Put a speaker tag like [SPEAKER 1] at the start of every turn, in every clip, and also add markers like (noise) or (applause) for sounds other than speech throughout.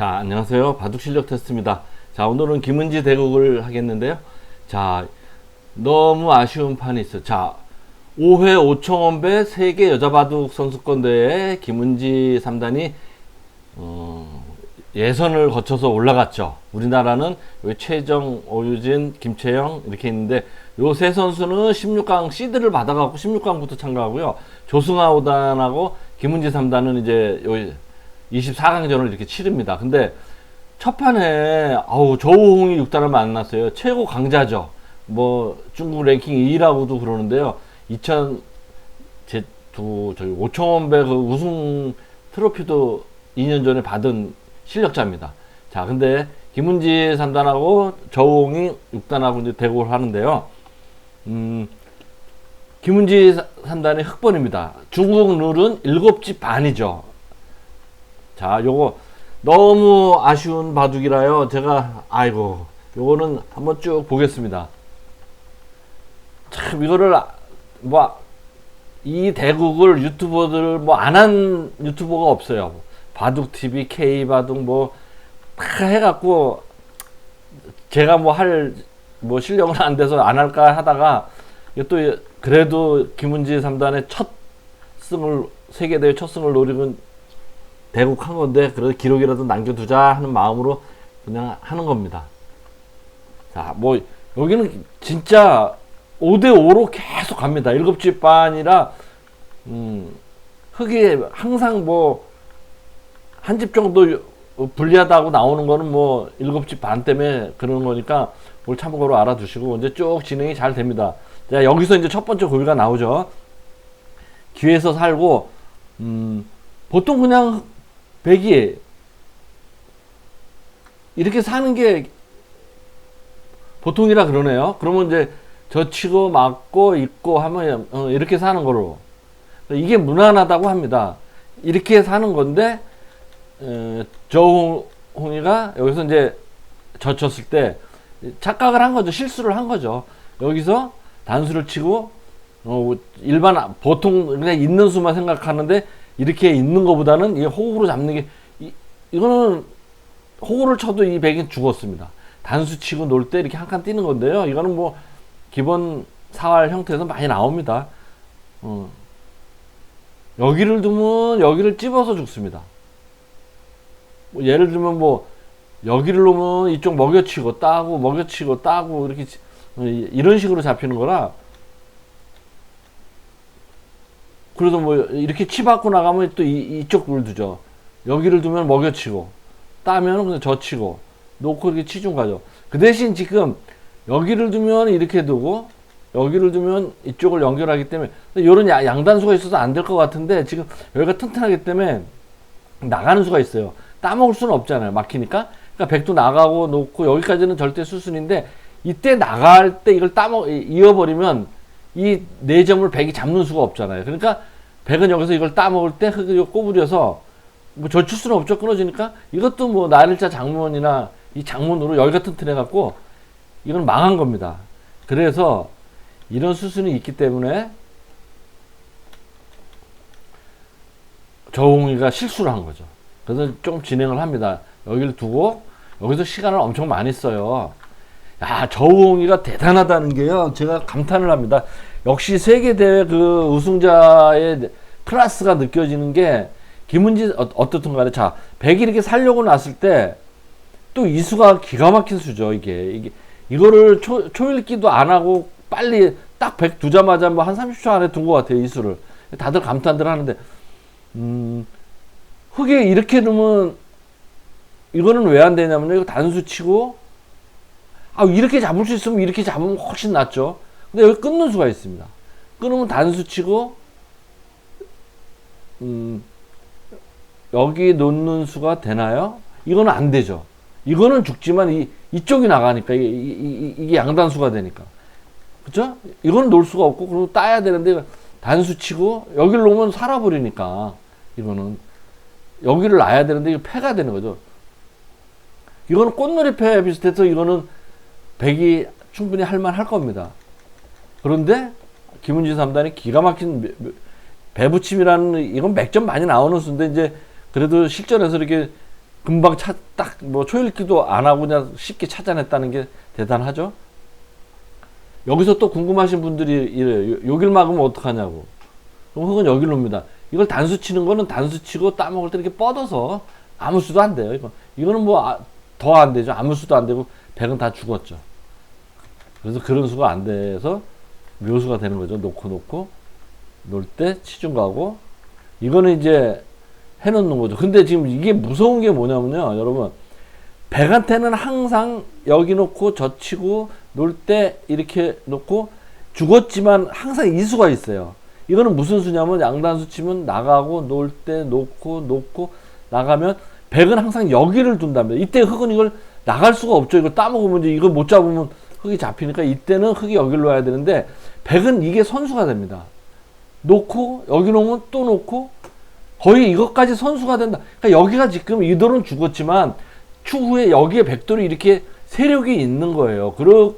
[SPEAKER 1] 자, 안녕하세요. 바둑 실력 테스트입니다. 자, 오늘은 김은지 대국을 하겠는데요. 자, 너무 아쉬운 판이 있어요. 자, 5회 5천원배 세계 여자 바둑 선수권 대회에 김은지 3단이 어, 예선을 거쳐서 올라갔죠. 우리나라는 최정, 오유진, 김채영 이렇게 있는데 요 세 선수는 16강 시드를 받아갖고 16강부터 참가하고요. 조승아 5단하고 김은지 3단은 이제 요 24강전을 이렇게 치릅니다. 근데 첫 판에 아우 저우홍이 6단을 만났어요. 최고 강자죠. 뭐 중국 랭킹 2위라고도 그러는데요. 2000 제 두 저기 5천원배 그 우승 트로피도 2년 전에 받은 실력자입니다. 자, 근데 김은지 3단하고 저우홍이 6단하고 이제 대고를 하는데요. 음, 김은지 3단의 흑번입니다. 중국 룰은 7집 반이죠. 자, 요거 너무 아쉬운 바둑이라요. 제가 아이고, 요거는 한번 쭉 보겠습니다. 참 이거를 뭐 이 대국을 유튜버들 뭐 안 한 유튜버가 없어요. 바둑 TV, K 바둑 뭐 다 해갖고 제가 뭐 할뭐 실력은 안 돼서 안 할까 하다가 이게 또 그래도 김은지 3단의 첫 승을 세계대회 첫 승을 노리고 대국한 건데 그래도 기록이라도 남겨두자 하는 마음으로 그냥 하는 겁니다. 자, 뭐 여기는 진짜 5대 5로 계속 갑니다. 7집 반이라 음, 흑이 항상 뭐 한 집 정도 불리하다고 나오는 거는 뭐 7집 반 때문에 그러는 거니까 뭘 참고로 알아두시고 이제 쭉 진행이 잘 됩니다. 자, 여기서 이제 첫 번째 고비가 나오죠. 기회에서 살고 음, 보통 그냥 백이 이렇게 사는 게 보통이라 그러네요. 그러면 이제 저 치고 맞고 있고 하면 어, 이렇게 사는 거로 이게 무난하다고 합니다. 이렇게 사는 건데 에, 저홍이가 여기서 이제 젖혔을 때 착각을 한 거죠. 실수를 한 거죠. 여기서 단수를 치고 어, 일반 보통 그냥 있는 수만 생각하는데 이렇게 있는 것보다는 이 호구로 잡는 게 이, 이거는 호구를 쳐도 이 백이 죽었습니다. 단수 치고 놀 때 이렇게 한 칸 뛰는 건데요. 이거는 뭐 기본 사활 형태에서 많이 나옵니다. 어. 여기를 두면 여기를 찝어서 죽습니다. 뭐 예를 들면 뭐 여기를 놓으면 이쪽 먹여치고 따고 먹여치고 따고 이렇게 어, 이런 식으로 잡히는 거라 그래도 뭐 이렇게 치 받고 나가면 또 이, 이쪽 물 두죠. 여기를 두면 먹여치고 따면 그냥 젖히고 놓고 이렇게 치중 가죠. 그 대신 지금 여기를 두면 이렇게 두고 여기를 두면 이쪽을 연결하기 때문에 이런 양단수가 있어서 안 될 것 같은데 지금 여기가 튼튼하기 때문에 나가는 수가 있어요. 따먹을 수는 없잖아요. 막히니까. 그러니까 백도 나가고 놓고 여기까지는 절대 수순인데 이때 나갈 때 이걸 따먹 이어버리면 이 네 점을 백이 잡는 수가 없잖아요. 그러니까 백은 여기서 이걸 따먹을 때 흙을 꼬부려서 뭐 젖힐 수는 없죠. 끊어지니까 이것도 뭐 나일자 장문이나 이 장문으로 여기가 튼튼해 갖고 이건 망한 겁니다. 그래서 이런 수순이 있기 때문에 저홍이가 실수를 한 거죠. 그래서 좀 진행을 합니다. 여기를 두고 여기서 시간을 엄청 많이 써요. 야, 저우홍이가 대단하다는 게요. 제가 감탄을 합니다. 역시 세계대회 그 우승자의 클래스가 느껴지는 게 김은지 어, 어떻든 간에 자, 100이 이렇게 살려고 났을 때 또 이수가 기가 막힌 수죠. 이게. 이게 이거를 초, 초읽기도 안 하고 빨리 딱 100 두자마자 뭐 한 30초 안에 둔 것 같아요. 이수를. 다들 감탄들 하는데 음, 흙에 이렇게 놓으면 이거는 왜 안 되냐면요. 이거 단수 치고 아, 이렇게 잡을 수 있으면 이렇게 잡으면 훨씬 낫죠. 근데 여기 끊는 수가 있습니다. 끊으면 단수 치고, 음, 여기 놓는 수가 되나요? 이거는 안 되죠. 이거는 죽지만 이, 이쪽이 나가니까, 이게, 이, 이, 게 양단수가 되니까. 그죠? 이거는 놓을 수가 없고, 그리고 따야 되는데, 단수 치고, 여기를 놓으면 살아버리니까, 이거는. 여기를 놔야 되는데, 이거 패가 되는 거죠. 이거는 꽃놀이 패 비슷해서 이거는 백이 충분히 할만할 겁니다. 그런데 김은지 3단이 기가 막힌 배부침이라는 이건 맥점 많이 나오는 수인데 이제 그래도 실전에서 이렇게 금방 딱뭐 초읽기도 안 하고 그냥 쉽게 찾아냈다는 게 대단하죠. 여기서 또 궁금하신 분들이 이래요. 요- 여길 막으면 어떡하냐고. 그럼 혹은 여길 놉니다. 이걸 단수 치는 거는 단수 치고 따먹을 때 이렇게 뻗어서 아무 수도 안 돼요. 이거. 이거는 뭐 더 안 되죠. 아무 수도 안 되고 백은 다 죽었죠. 그래서 그런 수가 안 돼서 묘수가 되는 거죠. 놓고 놓고 놀때 치중 가고 이거는 이제 해놓는 거죠. 근데 지금 이게 무서운 게 뭐냐면요, 여러분. 백한테는 항상 여기 놓고 젖히고 놀 때 이렇게 놓고 죽었지만 항상 이수가 있어요. 이거는 무슨 수냐면 양단수 치면 나가고 놀 때 놓고 놓고 나가면 백은 항상 여기를 둔답니다. 이때 흙은 이걸 나갈 수가 없죠. 이걸 따먹으면 이제 이걸 못 잡으면 흙이 잡히니까 이때는 흙이 여기를 놔야 되는데 백은 이게 선수가 됩니다. 놓고 여기 놓으면 또 놓고 거의 이것까지 선수가 된다. 그러니까 여기가 지금 이 돌은 죽었지만 추후에 여기에 백돌이 이렇게 세력이 있는 거예요. 그렇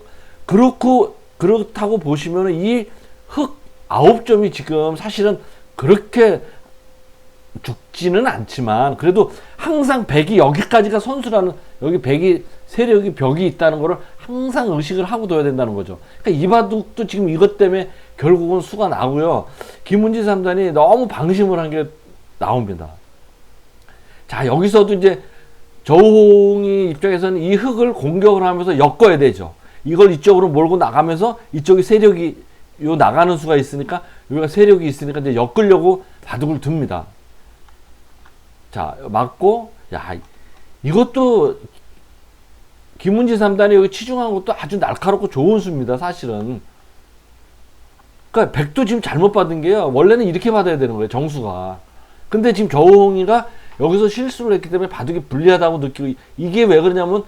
[SPEAKER 1] 그렇고 그렇다고 보시면 이흙 아홉 점이 지금 사실은 그렇게 죽지는 않지만 그래도 항상 백이 여기까지가 선수라는 여기 백이 세력이 벽이 있다는 거를 항상 의식을 하고 둬야 된다는 거죠. 그러니까 이바둑도 지금 이것 때문에 결국은 수가 나고요. 김은지 삼단이 너무 방심을 한 게 나옵니다. 자 여기서도 이제 저홍이 입장에서는 이 흙을 공격을 하면서 엮어야 되죠. 이걸 이쪽으로 몰고 나가면서 이쪽이 세력이 요 나가는 수가 있으니까 여기가 세력이 있으니까 이제 엮으려고 바둑을 둡니다. 자 맞고 야 이것도 김은지 삼단이 여기 치중한 것도 아주 날카롭고 좋은 수입니다. 사실은. 그러니까 백도 지금 잘못 받은 게요. 원래는 이렇게 받아야 되는 거예요. 정수가. 근데 지금 저홍이가 여기서 실수를 했기 때문에 바둑이 불리하다고 느끼고 이게 왜 그러냐면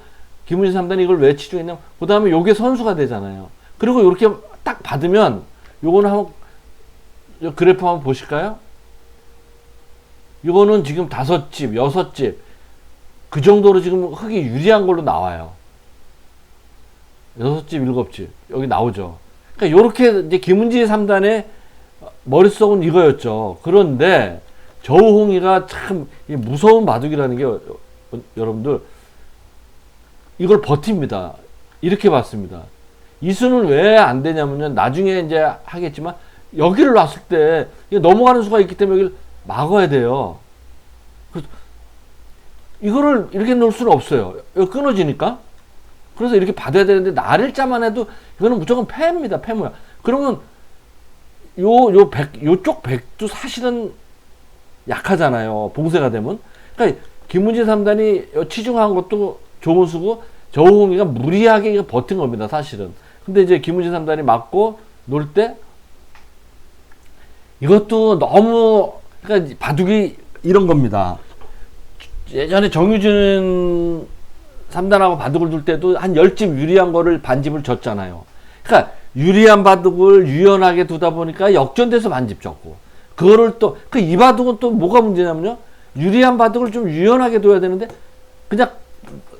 [SPEAKER 1] 김은지 삼단이 이걸 왜 치중했냐면 그 다음에 요게 선수가 되잖아요. 그리고 이렇게 딱 받으면 요거는 한번 요 그래프 한번 보실까요? 요거는 지금 다섯 집, 여섯 집, 그 정도로 지금 흙이 유리한 걸로 나와요. 여섯 집, 일곱 집. 여기 나오죠. 그러니까 요렇게 이제 김은지 3단의 머릿속은 이거였죠. 그런데 저우홍이가 참이 무서운 바둑이라는 게 여러분들 이걸 버팁니다. 이렇게 봤습니다. 이 수는 왜 안 되냐면요. 나중에 이제 하겠지만 여기를 놨을 때 넘어가는 수가 있기 때문에 여기를 막아야 돼요. 그래서 이거를 이렇게 놓을 수는 없어요. 이거 끊어지니까. 그래서 이렇게 받아야 되는데 날일자만 해도 이거는 무조건 패입니다. 패모야. 그러면 요 요 백 요쪽 백도 사실은 약하잖아요. 봉쇄가 되면. 그러니까 김문진 삼단이 치중한 것도 좋은 수고 저우홍이가 무리하게 버틴 겁니다. 사실은. 근데 이제 김문진 삼단이 맞고 놀 때 이것도 너무 그러니까 바둑이 이런 겁니다. 예전에 정유진 삼단하고 바둑을 둘 때도 한열집 유리한 거를 반집을 졌잖아요. 그러니까 유리한 바둑을 유연하게 두다 보니까 역전돼서 반집 졌고 그거를 또 그 이 바둑은 또 뭐가 문제냐면요. 유리한 바둑을 좀 유연하게 둬야 되는데 그냥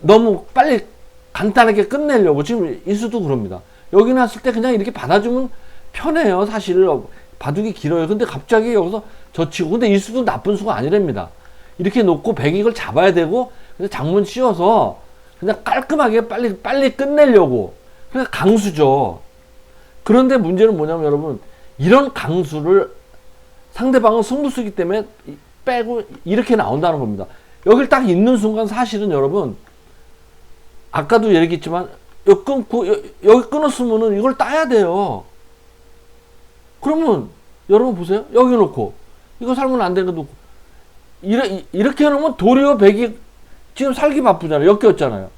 [SPEAKER 1] 너무 빨리 간단하게 끝내려고 지금 이수도 그럽니다. 여기 놨을 때 그냥 이렇게 받아주면 편해요. 사실 바둑이 길어요. 근데 갑자기 여기서 젖히고 근데 이수도 나쁜 수가 아니랍니다. 이렇게 놓고 백익을 잡아야 되고 그냥 장문 씌워서 그냥 깔끔하게 빨리 빨리 끝내려고 그냥 강수죠. 그런데 문제는 뭐냐면 여러분 이런 강수를 상대방은 승부수기 때문에 이- 빼고 이렇게 나온다는 겁니다. 여길 딱 있는 순간 사실은 여러분 아까도 얘기했지만 여기 끊고 여, 여기 끊었으면은 이걸 따야 돼요. 그러면 여러분 보세요. 여기 놓고 이거 살면 안 되는 거 놓고 이래, 이- 이렇게 해놓으면 도리어 백이 지금 살기 바쁘잖아요. 엮였잖아요.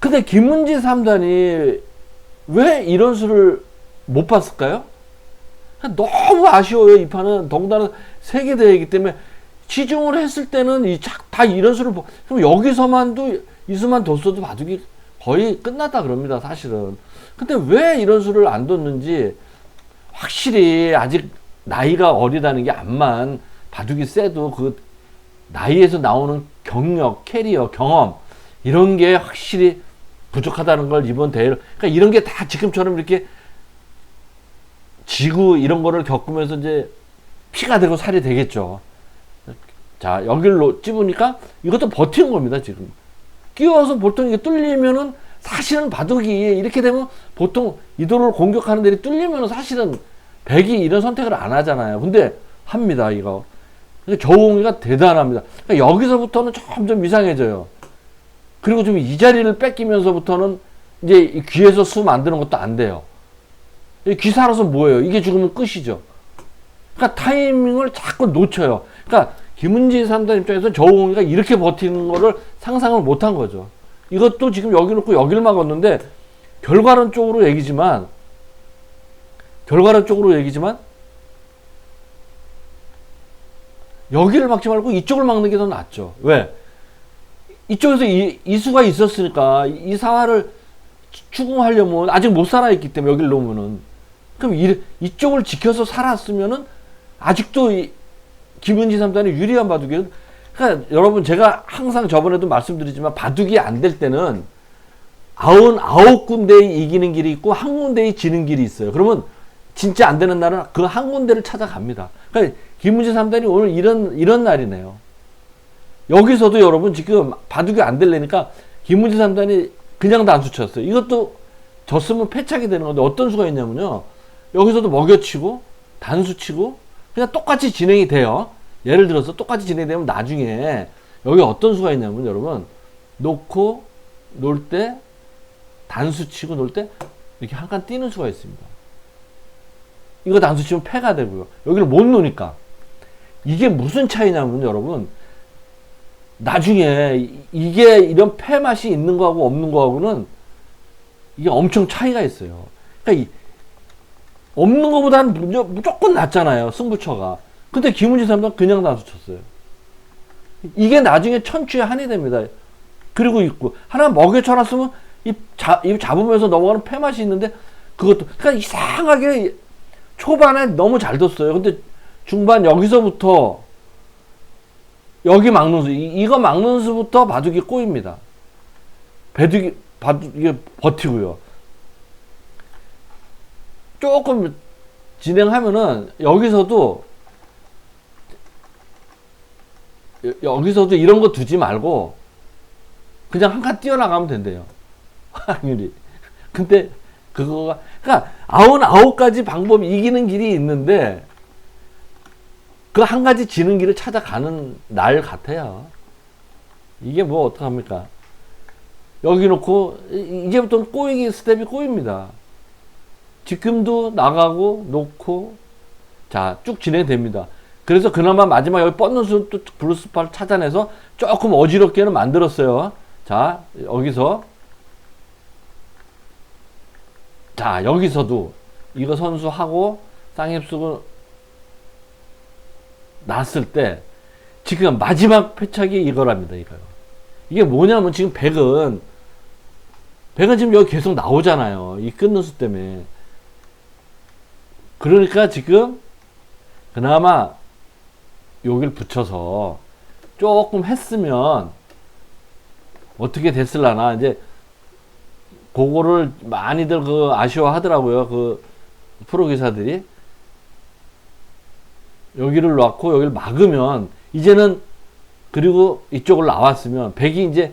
[SPEAKER 1] 근데 김문지 삼단이 왜 이런 수를 못 봤을까요? 너무 아쉬워요. 이 판은 더군다나 세계 대회이기 때문에 치중을 했을 때는 이다 이런 수를 보. 그럼 여기서만도 이수만 뒀어도 바둑이 거의 끝났다 그럽니다. 사실은. 근데 왜 이런 수를 안 뒀는지 확실히 아직 나이가 어리다는 게 암만 바둑이 세도 그 나이에서 나오는 경력, 캐리어, 경험 이런 게 확실히 부족하다는 걸 이번 대회를 그러니까 이런 게 다 지금처럼 이렇게 지구 이런 거를 겪으면서 이제 피가 되고 살이 되겠죠. 자, 여기로 찝으니까 이것도 버티는 겁니다, 지금. 끼워서 보통 이게 뚫리면은 사실은 바둑이 이렇게 되면 보통 이도를 공격하는 데이 뚫리면은 사실은 백이 이런 선택을 안 하잖아요. 근데 합니다, 이거. 저웅이가 대단합니다. 그러니까 여기서부터는 점점 이상해져요. 그리고 좀 이 자리를 뺏기면서부터는 이제 이 귀에서 수 만드는 것도 안 돼요. 이귀 살아서 뭐예요? 이게 죽으면 끝이죠. 그러니까 타이밍을 자꾸 놓쳐요. 그러니까 김은지 삼단 입장에서 저우공이가 이렇게 버티는 거를 상상을 못 한 거죠. 이것도 지금 여기 놓고 여기를 막았는데 결과론 쪽으로 얘기지만 결과론 쪽으로 얘기지만 여기를 막지 말고 이쪽을 막는 게 더 낫죠. 왜? 이쪽에서 이, 이수가 있었으니까 이 사화를 추궁하려면 아직 못 살아있기 때문에 여기를 놓으면은 그럼 이, 이쪽을 지켜서 살았으면은 아직도 이, 김은지 삼단이 유리한 바둑이 그러니까 여러분 제가 항상 저번에도 말씀드리지만 바둑이 안 될 때는 아흔 아홉 군데에 이기는 길이 있고 한 군데에 지는 길이 있어요. 그러면 진짜 안 되는 날은 그 한 군데를 찾아갑니다. 그러니까 김문지 삼단이 오늘 이런 이런 날이네요. 여기서도 여러분 지금 바둑이 안 될래니까 김문지 삼단이 그냥 단수 쳤어요. 이것도 졌으면 패착이 되는 건데 어떤 수가 있냐면요. 여기서도 먹여치고 단수 치고 그냥 똑같이 진행이 돼요. 예를 들어서 똑같이 진행되면 나중에 여기 어떤 수가 있냐면 여러분 놓고 놀 때 단수 치고 놀 때 이렇게 한 칸 뛰는 수가 있습니다. 이거 단수 치면 패가 되고요. 여기를 못 놓으니까 이게 무슨 차이냐면 여러분 나중에 이게 이런 패 맛이 있는 거하고 없는 거하고는 이게 엄청 차이가 있어요. 그러니까 없는 것보다는 무조건 낫잖아요. 승부처가. 근데 김은지 삼단 그냥 단수 쳤어요. 이게 나중에 천추의 한이 됩니다. 그리고 있고 하나 먹여 쳐놨으면 이, 자, 이 잡으면서 넘어가는 패 맛이 있는데 그것도 그러니까 이상하게 초반에 너무 잘 뒀어요. 근데 중반 여기서부터 여기 막는 수 이, 이거 막는 수부터 바둑이 꼬입니다. 배둑이 바둑 이게 버티고요. 조금 진행하면은 여기서도 여기서도 이런 거 두지 말고 그냥 한 칸 뛰어나가면 된대요. (laughs) 확률이. 근데 그거가 그러니까 아흔 아홉 가지 방법이 이기는 길이 있는데 그 한 가지 지는 길을 찾아가는 날 같아요. 이게 뭐 어떡합니까? 여기 놓고 이제부터 꼬이기 스텝이 꼬입니다. 지금도 나가고 놓고 자 쭉 진행됩니다. 그래서 그나마 마지막 여기 뻗는 수또 블루스파를 찾아내서 조금 어지럽게는 만들었어요. 자 여기서 자 여기서도 이거 선수하고 쌍입수고 났을 때 지금 마지막 패착이 이거랍니다. 이거요. 이게 뭐냐면 지금 백은 백은 지금 여기 계속 나오잖아요. 이 끊는 수 때문에. 그러니까 지금 그나마 여기를 붙여서 조금 했으면 어떻게 됐을라나 이제 그거를 많이들 그 아쉬워하더라고요. 그 프로 기사들이 여기를 놓고 여기를 막으면 이제는 그리고 이쪽을 나왔으면 백이 이제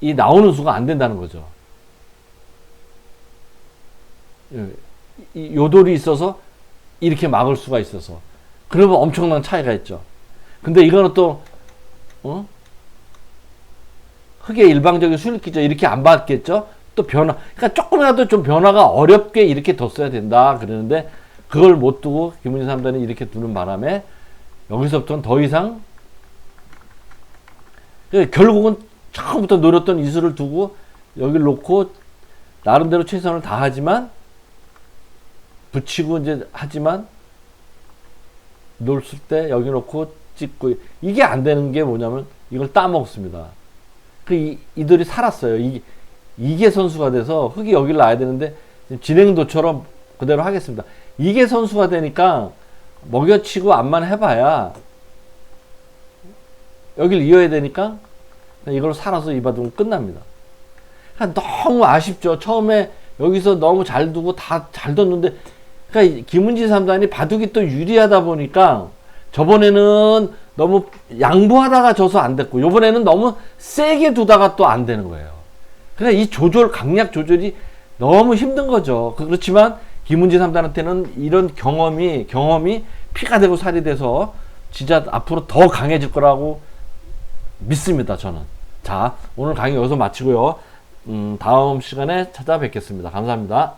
[SPEAKER 1] 이 나오는 수가 안 된다는 거죠. 이 요돌이 있어서 이렇게 막을 수가 있어서 그러면 엄청난 차이가 있죠. 근데 이거는 또 어? 흑의 일방적인 수익기죠. 이렇게 안 받겠죠. 또 변화. 그러니까 조금이라도 좀 변화가 어렵게 이렇게 뒀어야 된다. 그러는데 그걸 못 두고 김은희 삼단이 이렇게 두는 바람에 여기서부터는 더 이상 결국은 처음부터 노렸던 이수를 두고 여기를 놓고 나름대로 최선을 다하지만 붙이고 이제 하지만 놀을 때 여기 놓고 찍고 이게 안 되는 게 뭐냐면 이걸 따먹습니다. 그 이, 이들이 살았어요. 이, 이게 선수가 돼서 흙이 여기를 놔야 되는데 진행도처럼 그대로 하겠습니다. 이게 선수가 되니까 먹여치고 안만 해봐야 여기를 이어야 되니까 이걸 살아서 이바둑은 끝납니다. 그러니까 너무 아쉽죠. 처음에 여기서 너무 잘 두고 다 잘 뒀는데 그러니까 김은지 삼단이 바둑이 또 유리하다 보니까 저번에는 너무 양보하다가 져서 안 됐고 요번에는 너무 세게 두다가 또 안 되는 거예요. 그러니까 이 조절 강약 조절이 너무 힘든 거죠. 그- 그렇지만 김은지 삼단한테는 이런 경험이 경험이 피가 되고 살이 돼서 진짜 앞으로 더 강해질 거라고 믿습니다. 저는. 자 오늘 강의 여기서 마치고요. 음, 다음 시간에 찾아뵙겠습니다. 감사합니다.